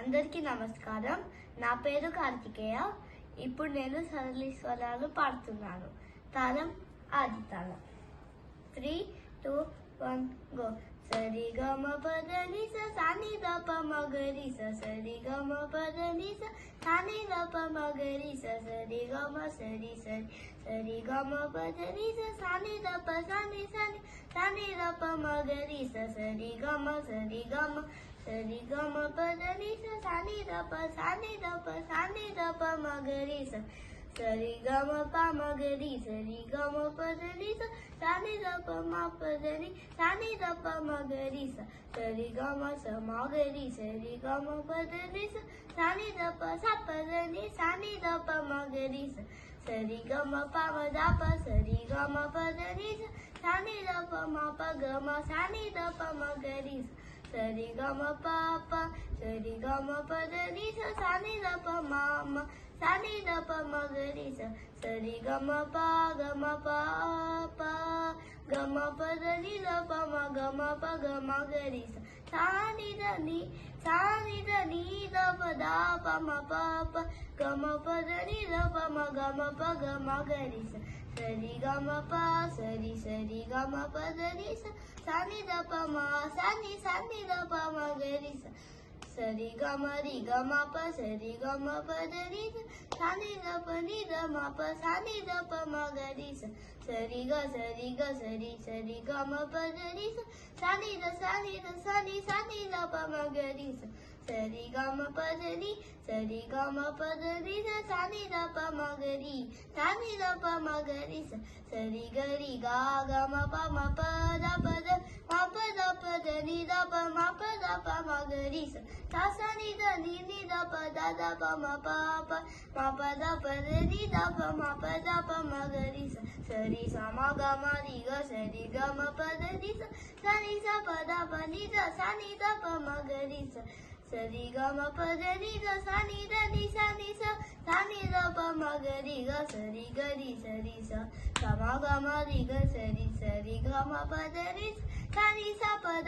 అందరికీ నమస్కారం. నా పేరు కార్తికేయ. ఇప్పుడు నేను సరళి స్వరాలు పాడుతున్నాను. తాళం ఆది తాళం. Three two one go. సరి గమ పద ని స సాని ద ప మగరి స సరి గమ పద ని స సాని ద ప మగరి స సరి. గమ సరి సరి సరి గమ పద ని స సాని ద ప సాని. సాని సాని ద ప మగరి స సరి గమ సరి గమ ಸರಿ ಗ ಮ ಪ ದ ನಿ ಸ ಸಾ ನಿ ದ ಪ ಸಾ ನಿ ದ ಪ ಸಾ ನಿ ದ ಪ ಮ ಗ ರಿ ಸ ಸರಿ ಗ ಮ ಪ ಮ ಗ ರಿ ಸರಿ ಗ ಮ ಪ ದ ನಿ ಸ ಸಾ ನಿ ದ ಪ ಮ ಪ ದ ನಿ ಸಾ ನಿ ದ ಪ ಮ ಗ ರಿ ಸ ಸರಿ ಗ ಮ ಸ ಮ ಗ ರಿ ಸರಿ ಗ ಮ ಪ ದ ನಿ ಸ ಸಾ ನಿ ದ ಪ ಸಾ ಪ ದ ನಿ ಸಾ ನಿ ದ ಪ ಮ ಗ ರಿ ಸ ಸರಿ ಗ ಮ ಪ ಮ ದ ಪ ಸರಿ ಗ ಮ ಪ ದ ನಿ ಸ ಸಾ ನಿ ದ ಪ ಮ ಪ ಗ ಮ ಸಾ ನಿ ದ ಪ ಮ ಗ ರಿ ಸ ಸರಿ ಗಮ ಪಾಪ ಸರಿ ಗಮ ಪದ ನಿ ಸಾನಿ ದ ಪ ಮಾಮ ಸಾನಿ ದ ಪ ಮಗರಿ ಸರಿ ಗಮ ಪ ಗಮ ಪಾಪ ಗಮ ಪದ ನಿ ದ ಪ ಮ ಗಮ ಪ ಗಮ ಗರಿ ಸಾನಿ ದ ನಿ ಸಾನಿ ದ ನಿ ದ ಪ ದ ಪ ಮ ಪಾಪ ಗಮ ಪದ ನಿ ದ ಪ ಮ ಗಮ ಪ ಗಮ ಗರಿ ಸರಿ ಗಮ ಪ ಸರಿ ಸರಿ ಗಮ ಪದ ನಿ ಸ sani da pa ma sani sani da pa ma ga ri sa sari ga ma ri ga ma pa sari ga ma pa da ri sani da pa ni da ma pa sani da pa ma ga ri sa sari ga sari ga sari sari ga ma pa da ri sa sani da sani da sani sani da pa ma ga ri sa sari ga ma pa da ri sari ga ma pa da ri sa sani da pa ma ga ri sani da pa ma ga ri sa sari ga ri ga ga ma pa ma pa da pa da pa ma ga ri sa ta sa ni da ni ni da pa da da pa ma pa pa ma pa da pa re ni da pa ma pa da pa ma ga ri sa sa ri sa ma ga ma ri ga sa ri ga ma pa da ni sa sa ni sa pa da pa ni da sa ni da pa ma ga ri sa sa ri ga ma pa da ni da sa ni da ni sa ni sa sa ni da pa ma ga ri ga sa ri ga ri sa ri sa sa ma ga ma ri ga sa ri sa ri ga ma pa da ni sa sa ni sa pa